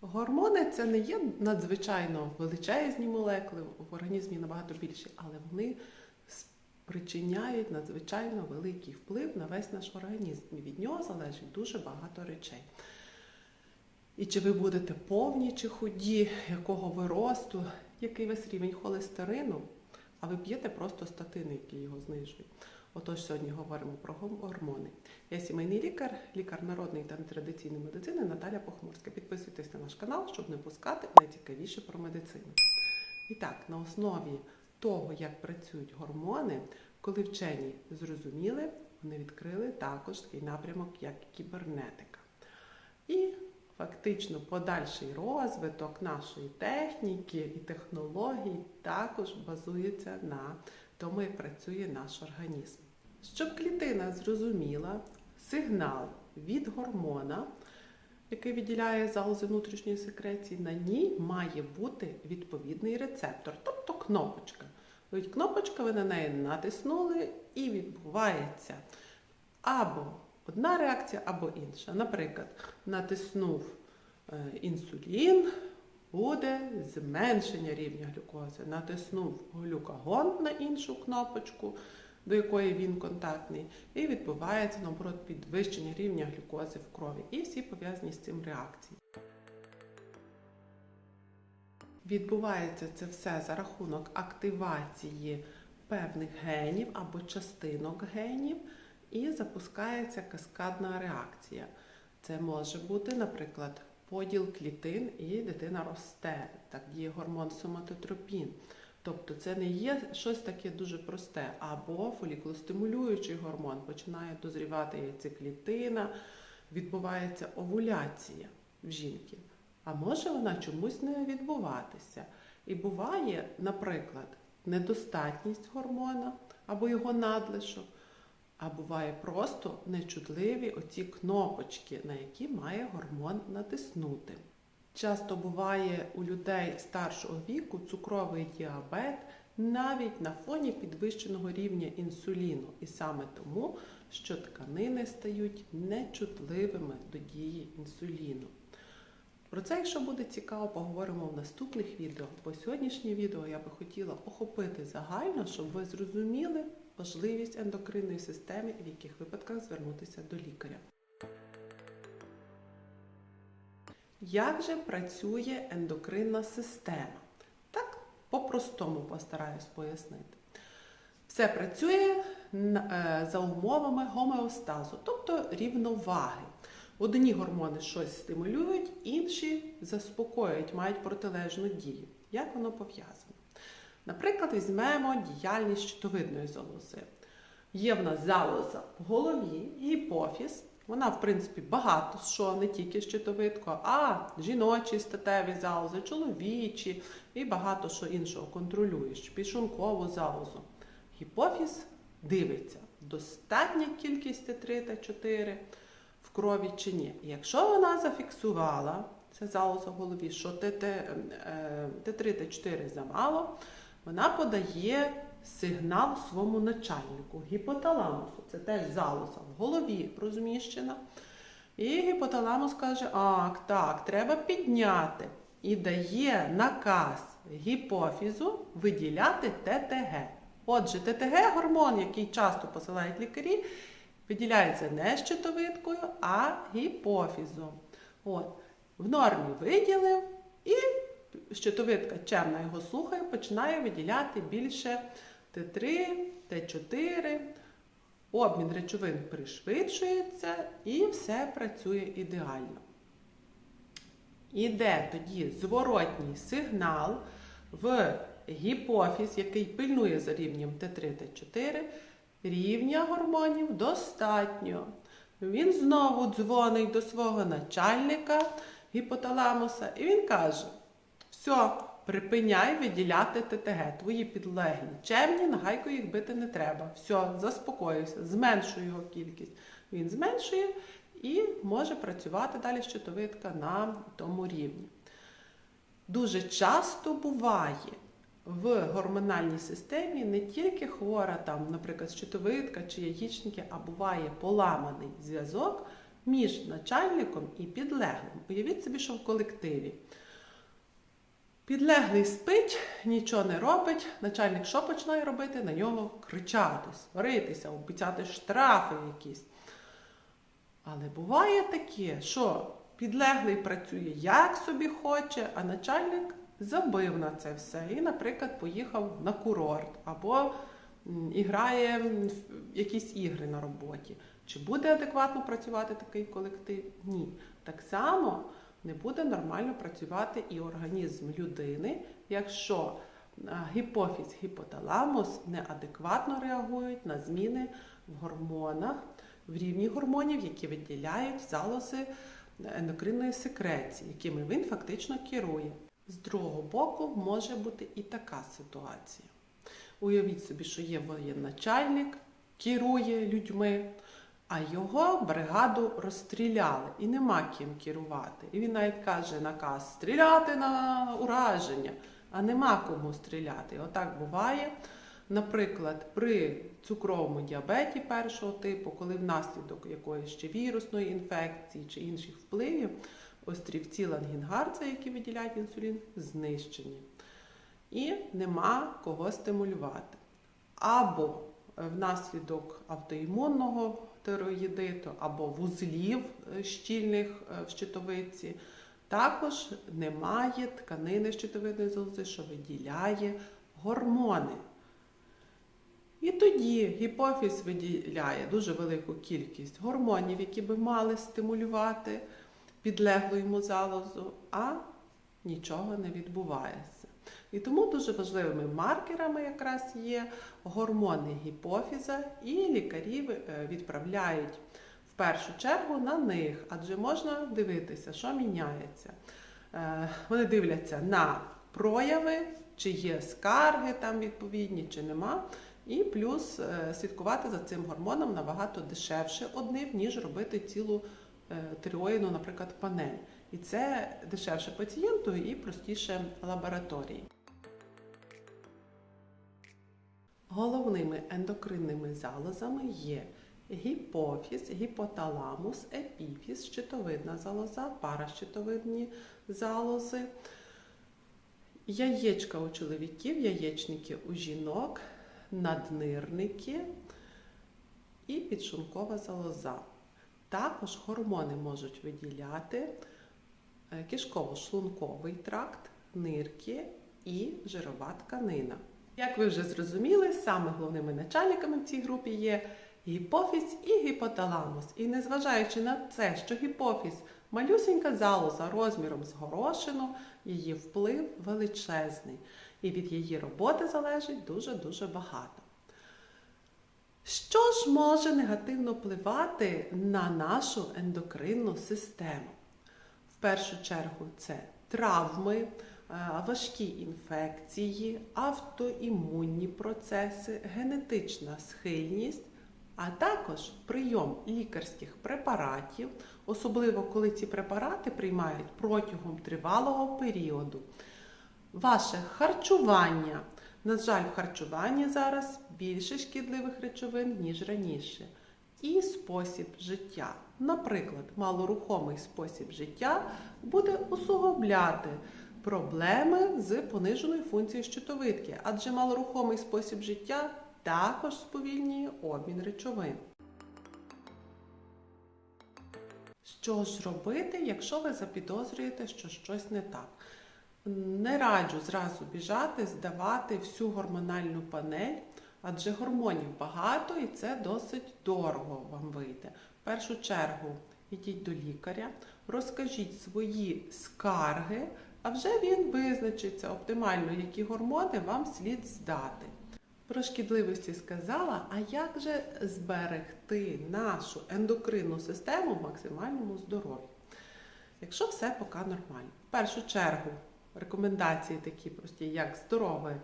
Гормони це не є надзвичайно величезні молекули, в організмі набагато більші, але вони спричиняють надзвичайно великий вплив на весь наш організм. І від нього залежить дуже багато речей. І чи ви будете повні чи худі, якого ви росту, який вас рівень холестерину, а ви п'єте просто статини, які його знижують. Отож, сьогодні говоримо про гормони. Я сімейний лікар, лікар народної та нетрадиційної медицини Наталя Похмурська. Підписуйтесь на наш канал, щоб не пускати найцікавіше про медицину. І так, на основі того, як працюють гормони, коли вчені зрозуміли, вони відкрили також такий напрямок, як кібернетика. І фактично подальший розвиток нашої техніки і технологій також базується на тому, як працює наш організм. Щоб клітина зрозуміла сигнал від гормона, який виділяє залози внутрішньої секреції, на ній має бути відповідний рецептор, тобто кнопочка. Ось кнопочка, ви на неї натиснули і відбувається або одна реакція, або інша. Наприклад, натиснув е, інсулін, буде зменшення рівня глюкози. Натиснув глюкагон на іншу кнопочку, до якої він контактний, і відбувається наоборот підвищення рівня глюкози в крові. І всі пов'язані з цим реакції. Відбувається це все за рахунок активації певних генів або частинок генів, і запускається каскадна реакція. Це може бути, наприклад, поділ клітин і дитина росте. Так діє гормон соматотропін. Тобто це не є щось таке дуже просте, або фолікулостимулюючий гормон починає дозрівати яйцеклітина, відбувається овуляція в жінки. А може вона чомусь не відбуватися. І буває, наприклад, недостатність гормона або його надлишок, а буває просто нечутливі оці кнопочки, на які має гормон натиснути. Часто буває у людей старшого віку цукровий діабет навіть на фоні підвищеного рівня інсуліну, і саме тому, що тканини стають нечутливими до дії інсуліну. Про це, якщо буде цікаво, поговоримо в наступних відео. Бо сьогоднішнє відео я би хотіла охопити загально, щоб ви зрозуміли важливість ендокринної системи в яких випадках звернутися до лікаря. Як же працює ендокринна система? Так, по-простому постараюсь пояснити. Все працює за умовами гомеостазу, тобто рівноваги. Одні гормони щось стимулюють, інші заспокоюють, мають протилежну дію. Як воно пов'язано? Наприклад, візьмемо діяльність щитовидної залози. Є в нас залоза в голові, гіпофіз. Вона, в принципі, багато що, не тільки щитовидку, а жіночі статеві залози, чоловічі і багато що іншого контролює, підшункову залозу. Гіпофіз дивиться, достатня кількість Т3 та 4 в крові чи ні. Якщо вона зафіксувала, це залоза в голові, що Т3 Т4 замало, вона подає сигнал своєму начальнику, гіпоталамусу. Це теж залоза в голові розміщена. І гіпоталамус каже, ак, так, треба підняти. І дає наказ гіпофізу виділяти ТТГ. Отже, ТТГ гормон, який часто посилають лікарі, виділяється не щитовидкою, а гіпофізом. От. В нормі виділив, і щитовидка чемна його слухає, починає виділяти більше Т3, Т4, обмін речовин пришвидшується і все працює ідеально. Іде тоді зворотній сигнал в гіпофіз, який пильнує за рівнем Т3, Т4, рівня гормонів достатньо. Він знову дзвонить до свого начальника гіпоталамуса, і він каже: все, припиняй виділяти ТТГ. Твої підлеглі чемні, нагайко їх бити не треба. Все, заспокоївся, зменшуй його кількість. Він зменшує і може працювати далі щитовидка на тому рівні. Дуже часто буває в гормональній системі не тільки хвора, там, наприклад, щитовидка чи яєчники, а буває поламаний зв'язок між начальником і підлеглим. Уявіть собі, що в колективі. Підлеглий спить, нічого не робить. Начальник що починає робити? На нього кричати, сваритися, обіцяти штрафи якісь. Але буває таке, що підлеглий працює як собі хоче, а начальник забив на це все і, наприклад, поїхав на курорт або і грає в якісь ігри на роботі. Чи буде адекватно працювати такий колектив? Ні. Так само не буде нормально працювати і організм людини, якщо а, гіпофіз, гіпоталамус неадекватно реагують на зміни в гормонах, в рівні гормонів, які виділяють залози ендокринної секреції, якими він фактично керує. З другого боку, може бути і така ситуація. Уявіть собі, що є воєначальник, керує людьми, а його бригаду розстріляли і нема ким керувати. І він навіть каже наказ стріляти на ураження, а нема кому стріляти. І отак буває. Наприклад, при цукровому діабеті першого типу, коли внаслідок якоїсь ще вірусної інфекції чи інших впливів острівці лангінгарца, які виділяють інсулін, знищені. І нема кого стимулювати. Або внаслідок автоімунного тироїдиту, або вузлів е, щільних е, в щитовидці, також немає тканини щитовидної залози, що виділяє гормони. І тоді гіпофіз виділяє дуже велику кількість гормонів, які би мали стимулювати підлеглу йому залозу, а нічого не відбувається. І тому дуже важливими маркерами якраз є гормони гіпофіза, і лікарі е, відправляють в першу чергу на них, адже можна дивитися, що міняється. Е, Вони дивляться на прояви, чи є скарги там відповідні, чи нема. І плюс е, слідкувати за цим гормоном набагато дешевше одним, ніж робити цілу е, наприклад, панель. І це дешевше пацієнту і простіше лабораторії. Головними ендокринними залозами є гіпофіз, гіпоталамус, епіфіз, щитовидна залоза, паращитовидні залози, яєчка у чоловіків, яєчники у жінок, наднирники і підшлункова залоза. Також гормони можуть виділяти е, кишково-шлунковий тракт, нирки і жирова тканина. Як ви вже зрозуміли, саме головними начальниками в цій групі є гіпофіз і гіпоталамус. І незважаючи на це, що гіпофіз малюсенька залоза розміром з горошину, її вплив величезний. І від її роботи залежить дуже-дуже багато. Що ж може негативно впливати на нашу ендокринну систему? В першу чергу це травми, важкі інфекції, автоімунні процеси, генетична схильність, а також прийом лікарських препаратів, особливо коли ці препарати приймають протягом тривалого періоду. Ваше харчування. На жаль, в харчуванні зараз більше шкідливих речовин, ніж раніше. І спосіб життя. Наприклад, малорухомий спосіб життя буде усугубляти проблеми з пониженою функцією щитовидки, адже малорухомий спосіб життя також сповільнює обмін речовин. Що ж робити, якщо ви запідозрюєте, що щось не так? Не раджу зразу біжати, здавати всю гормональну панель, адже гормонів багато і це досить дорого вам вийде. В першу чергу йдіть до лікаря, розкажіть свої скарги, а вже він визначиться оптимально, які гормони вам слід здати. Про шкідливості сказала, а як же зберегти нашу ендокринну систему в максимальному здоров'ї? Якщо все поки нормально. В першу чергу рекомендації такі прості, як здоровий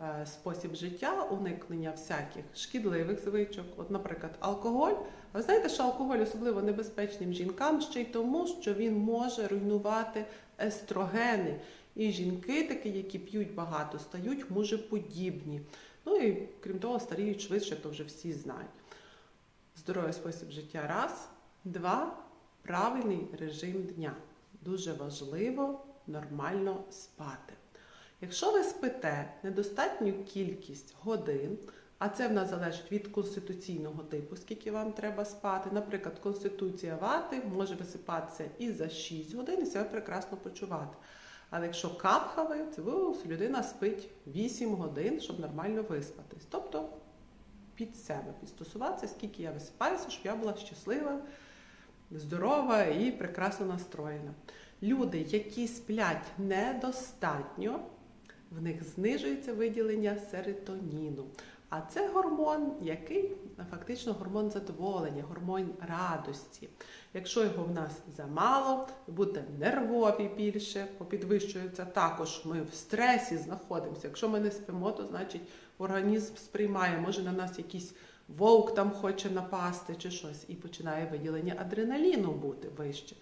е, спосіб життя, уникнення всяких шкідливих звичок. От, наприклад, алкоголь. А Ви знаєте, що алкоголь особливо небезпечним жінкам ще й тому, що він може руйнувати естрогени. І жінки, такі, які п'ють багато, стають мужеподібні. Ну і крім того, старіють швидше, то вже всі знають. Здоровий спосіб життя раз, два, правильний режим дня. Дуже важливо нормально спати. Якщо ви спите недостатню кількість годин, а це в нас залежить від конституційного типу, скільки вам треба спати. Наприклад, конституція вати може висипатися і за 6 годин, і себе прекрасно почувати. Але якщо капхави, це людина спить 8 годин, щоб нормально виспатись. Тобто під себе підстосуватися, скільки я висипаюся, щоб я була щаслива, здорова і прекрасно настроєна. Люди, які сплять недостатньо, в них знижується виділення серотоніну. А це гормон, який фактично гормон задоволення, гормон радості. Якщо його в нас замало, ви будете нервові більше, попідвищується також. Ми в стресі знаходимося. Якщо ми не спимо, то значить організм сприймає, може на нас якийсь вовк там хоче напасти чи щось, і починає виділення адреналіну бути вище.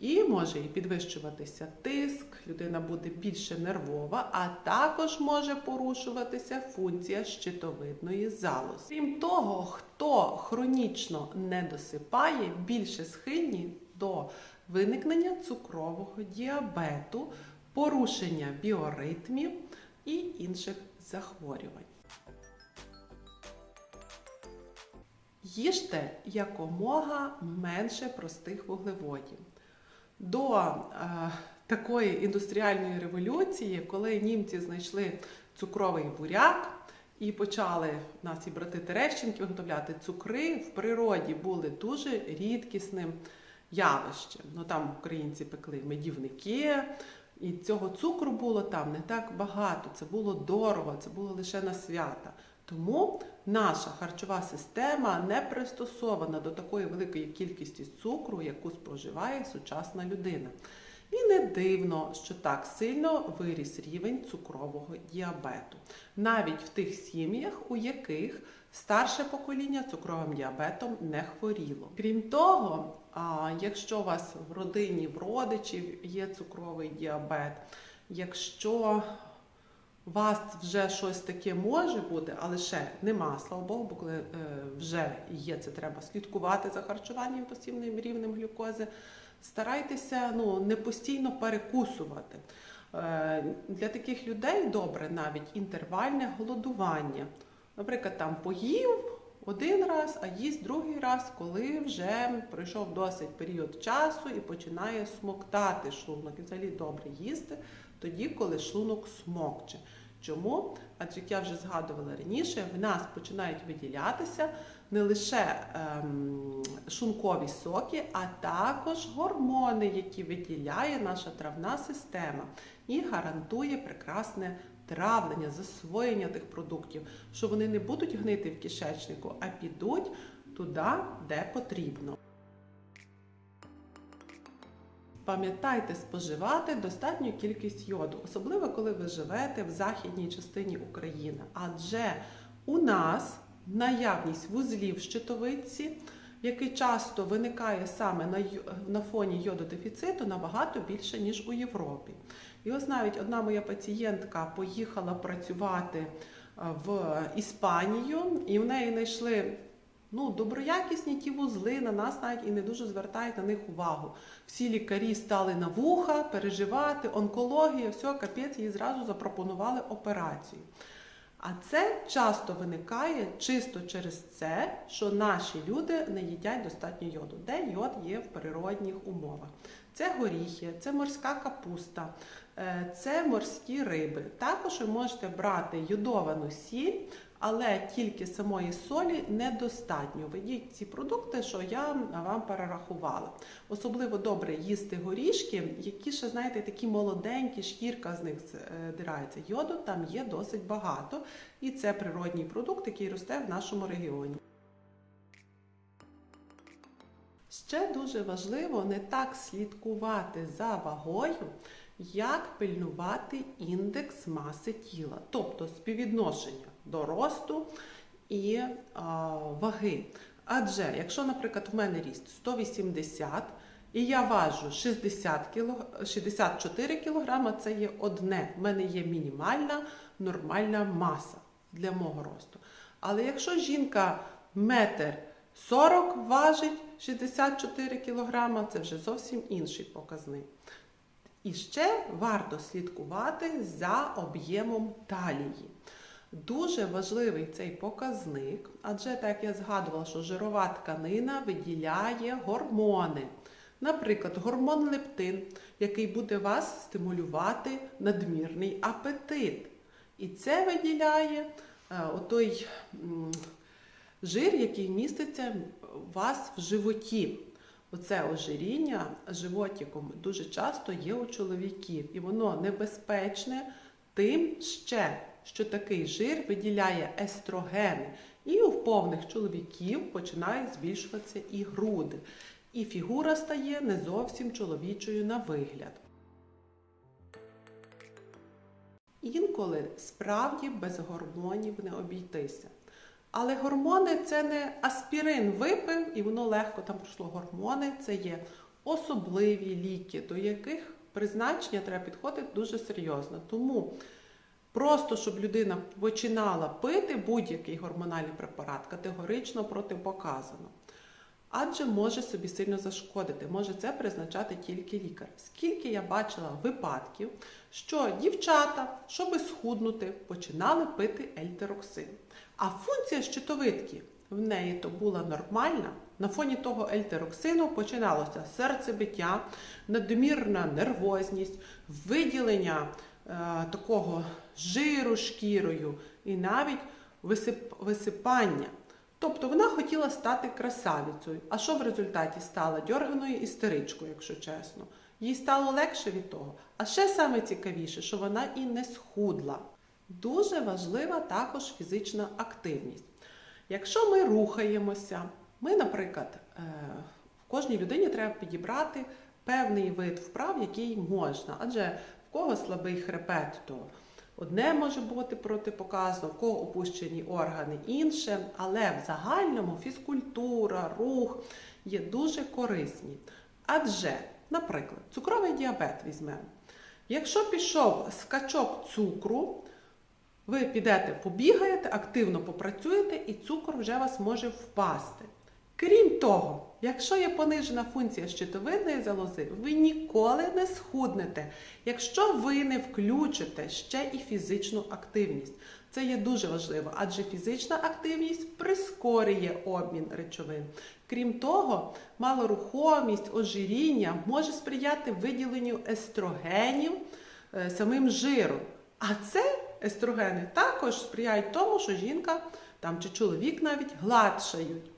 І може і підвищуватися тиск, людина буде більше нервова, а також може порушуватися функція щитовидної залози. Крім того, хто хронічно не досипає, більше схильні до виникнення цукрового діабету, порушення біоритмів і інших захворювань. Їжте якомога менше простих вуглеводів до е, такої індустріальної революції, коли німці знайшли цукровий буряк і почали нас і брати Терещенки виготовляти цукри, в природі були дуже рідкісним явищем. Ну там українці пекли медівники. І цього цукру було там не так багато, це було дорого, це було лише на свята. Тому наша харчова система не пристосована до такої великої кількості цукру, яку споживає сучасна людина. І не дивно, що так сильно виріс рівень цукрового діабету, навіть в тих сім'ях, у яких старше покоління цукровим діабетом не хворіло. Крім того, якщо у вас в родині в родичів є цукровий діабет, якщо вас вже щось таке може бути, але ще нема, слава Богу, бо коли е, вже є, це треба слідкувати за харчуванням постійним рівнем глюкози. Старайтеся ну, не постійно перекусувати. Е, для таких людей добре навіть інтервальне голодування. Наприклад, там поїв один раз, а їсть другий раз, коли вже пройшов досить період часу і починає смоктати шлунок. І взагалі добре їсти тоді, коли шлунок смокче. Чому? Адже як я вже згадувала раніше, в нас починають виділятися не лише ем, шункові соки, а також гормони, які виділяє наша травна система і гарантує прекрасне травлення, засвоєння тих продуктів, що вони не будуть гнити в кишечнику, а підуть туди, де потрібно. Пам'ятайте споживати достатню кількість йоду, особливо коли ви живете в західній частині України. Адже у нас наявність вузлів щитовидці, який часто виникає саме на на фоні йододефіциту, набагато більше, ніж у Європі. І ось навіть одна моя пацієнтка поїхала працювати в Іспанію, і в неї знайшли Ну, доброякісні ті вузли на нас навіть і не дуже звертають на них увагу. Всі лікарі стали на вуха, переживати, онкологія, все, капець, їй зразу запропонували операцію. А це часто виникає чисто через це, що наші люди не їдять достатньо йоду, де йод є в природних умовах. Це горіхи, це морська капуста, е, це морські риби. Також ви можете брати йодовану сіль, але тільки самої солі недостатньо. Ведіть ці продукти, що я вам перерахувала. Особливо добре їсти горішки, які ще, знаєте, такі молоденькі, шкірка з них е, дирається. Йоду там є досить багато, і це природній продукт, який росте в нашому регіоні. Ще дуже важливо не так слідкувати за вагою, як пильнувати індекс маси тіла, тобто співвідношення до росту і а, ваги. Адже, якщо, наприклад, в мене ріст 180 і я важу 60 кг, 64 кг, це є одне. В мене є мінімальна нормальна маса для мого росту. Але якщо жінка метр 40 важить 64 кг, це вже зовсім інший показник. І ще варто слідкувати за об'ємом талії. Дуже важливий цей показник, адже, так як я згадувала, що жирова тканина виділяє гормони. Наприклад, гормон лептин, який буде вас стимулювати надмірний апетит. І це виділяє е, отой жир, який міститься у вас в животі. Оце ожиріння животиком дуже часто є у чоловіків, і воно небезпечне тим ще, що такий жир виділяє естрогени. І у повних чоловіків починають збільшуватися і груди. І фігура стає не зовсім чоловічою на вигляд. Інколи справді без гормонів не обійтися. Але гормони це не аспірин випив і воно легко там пройшло. Гормони це є особливі ліки, до яких призначення треба підходити дуже серйозно. Тому просто щоб людина починала пити будь-який гормональний препарат, категорично протипоказано. Адже може собі сильно зашкодити, може це призначати тільки лікар. Скільки я бачила випадків, що дівчата, щоб схуднути, починали пити ельтероксин. А функція щитовидки в неї то була нормальна. На фоні того ельтероксину починалося серцебиття, надмірна нервозність, виділення такого жиру шкірою і навіть висип, висипання. Тобто вона хотіла стати красавицею. А що в результаті стала? Дьорганою істеричкою, якщо чесно. Їй стало легше від того. А ще саме цікавіше, що вона і не схудла. Дуже важлива також фізична активність. Якщо ми рухаємося, ми, наприклад, е, в кожній людині треба підібрати певний вид вправ, який можна. Адже кого слабий хребет, то одне може бути протипоказано, в кого опущені органи інше, але в загальному фізкультура, рух є дуже корисні. Адже, наприклад, цукровий діабет візьмемо. Якщо пішов скачок цукру, ви підете, побігаєте, активно попрацюєте, і цукор вже вас може впасти. Крім того, якщо є понижена функція щитовидної залози, ви ніколи не схуднете, якщо ви не включите ще і фізичну активність. Це є дуже важливо, адже фізична активність прискорює обмін речовин. Крім того, малорухомість, ожиріння може сприяти виділенню естрогенів е, самим жиром. А це естрогени також сприяють тому, що жінка там чи чоловік навіть гладшають.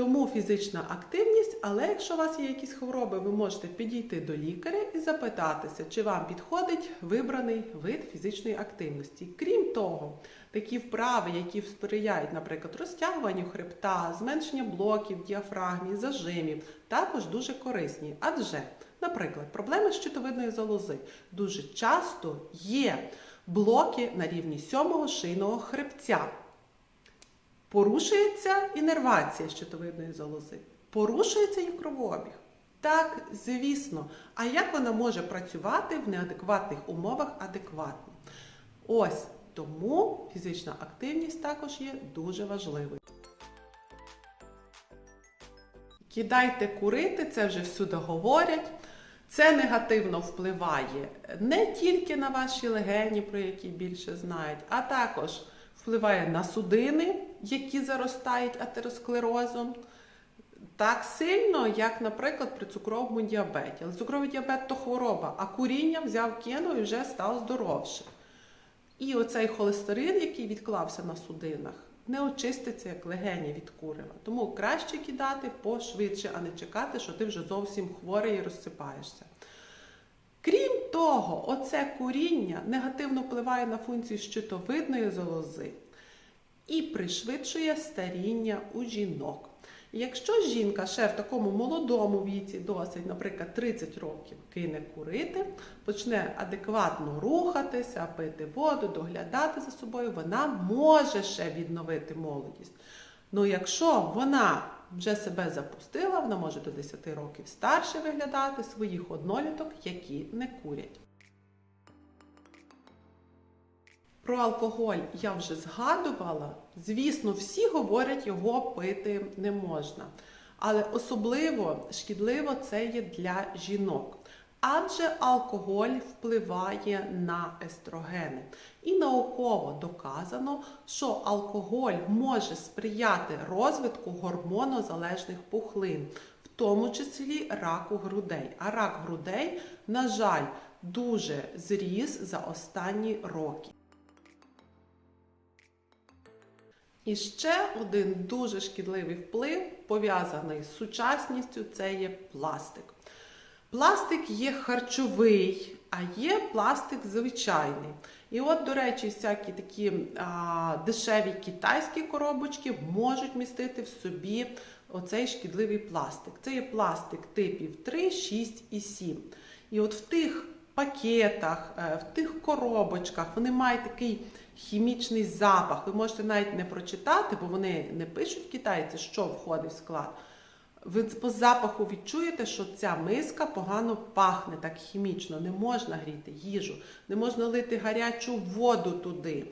Тому фізична активність, але якщо у вас є якісь хвороби, ви можете підійти до лікаря і запитатися, чи вам підходить вибраний вид фізичної активності. Крім того, такі вправи, які сприяють, наприклад, розтягуванню хребта, зменшення блоків, діафрагмі, зажимів, також дуже корисні. Адже, наприклад, проблеми з щитовидної залози дуже часто є блоки на рівні сьомого шийного хребця. Порушується інервація щитовидної залози, порушується і кровообіг. Так, звісно. А як вона може працювати в неадекватних умовах адекватно? Ось тому фізична активність також є дуже важливою. Кидайте курити, це вже всюди говорять. Це негативно впливає не тільки на ваші легені, про які більше знають, а також впливає на судини, які заростають атеросклерозом, так сильно, як, наприклад, при цукровому діабеті. Але цукровий діабет то хвороба, а куріння взяв кинув і вже став здоровше. І оцей холестерин, який відклався на судинах, не очиститься як легені від курева. Тому краще кидати пошвидше, а не чекати, що ти вже зовсім хворий і розсипаєшся. Крім того, оце куріння негативно впливає на функцію щитовидної залози і пришвидшує старіння у жінок. Якщо жінка ще в такому молодому віці, досить, наприклад, 30 років, кине курити, почне адекватно рухатися, пити воду, доглядати за собою, вона може ще відновити молодість. Ну, якщо вона вже себе запустила, вона може до 10 років старше виглядати своїх одноліток, які не курять. Про алкоголь я вже згадувала. Звісно, всі говорять, його пити не можна. Але особливо шкідливо це є для жінок. Адже алкоголь впливає на естрогени. І науково доказано, що алкоголь може сприяти розвитку гормонозалежних пухлин, в тому числі раку грудей. А рак грудей, на жаль, дуже зріс за останні роки. І ще один дуже шкідливий вплив, пов'язаний з сучасністю, це є пластик. Пластик є харчовий, а є пластик звичайний. І от, до речі, всякі такі а, дешеві китайські коробочки можуть містити в собі оцей шкідливий пластик. Це є пластик типів 3, 6 і 7. І от в тих пакетах, е, в тих коробочках вони мають такий хімічний запах. Ви можете навіть не прочитати, бо вони не пишуть в китайці, що входить в склад. Ви по запаху відчуєте, що ця миска погано пахне так хімічно. Не можна гріти їжу, не можна лити гарячу воду туди.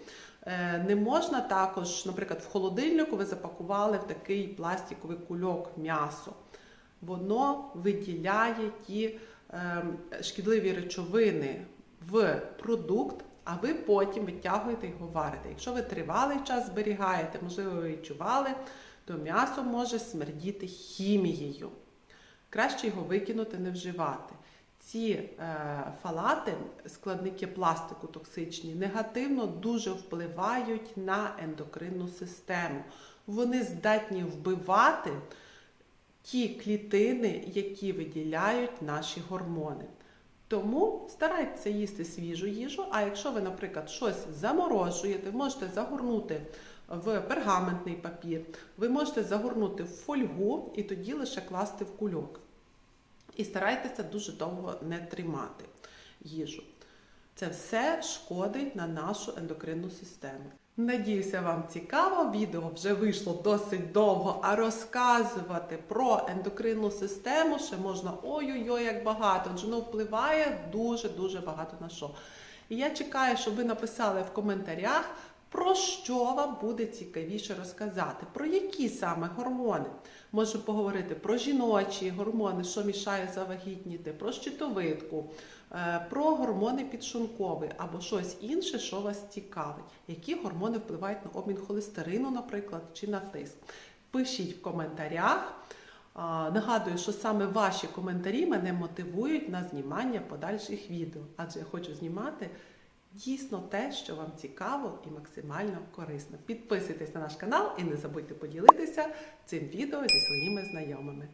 Е, Не можна також, наприклад, в холодильнику ви запакували в такий пластиковий кульок м'ясо. Воно виділяє ті шкідливі речовини в продукт, а ви потім витягуєте його варите. Якщо ви тривалий час зберігаєте, можливо, ви відчували, то м'ясо може смердіти хімією. Краще його викинути, не вживати. Ці е, фалати, складники пластику токсичні, негативно дуже впливають на ендокринну систему. Вони здатні вбивати ті клітини, які виділяють наші гормони. Тому старайтеся їсти свіжу їжу. А якщо ви, наприклад, щось заморожуєте, можете загорнути в пергаментний папір, ви можете загорнути в фольгу і тоді лише класти в кульок. І старайтеся дуже довго не тримати їжу. Це все шкодить на нашу ендокринну систему. Надіюся, вам цікаво. Відео вже вийшло досить довго, а розказувати про ендокринну систему ще можна ой-ой-ой, як багато. Отже, воно впливає дуже-дуже багато на що. І я чекаю, щоб ви написали в коментарях, про що вам буде цікавіше розказати, про які саме гормони. Можу поговорити про жіночі гормони, що мішає завагітніти, про щитовидку, е, про гормони підшлункові або щось інше, що вас цікавить. Які гормони впливають на обмін холестерину, наприклад, чи на тиск. Пишіть в коментарях. Нагадую, що саме ваші коментарі мене мотивують на знімання подальших відео, адже я хочу знімати дійсно те, що вам цікаво і максимально корисно. Підписуйтесь на наш канал і не забудьте поділитися цим відео зі своїми знайомими.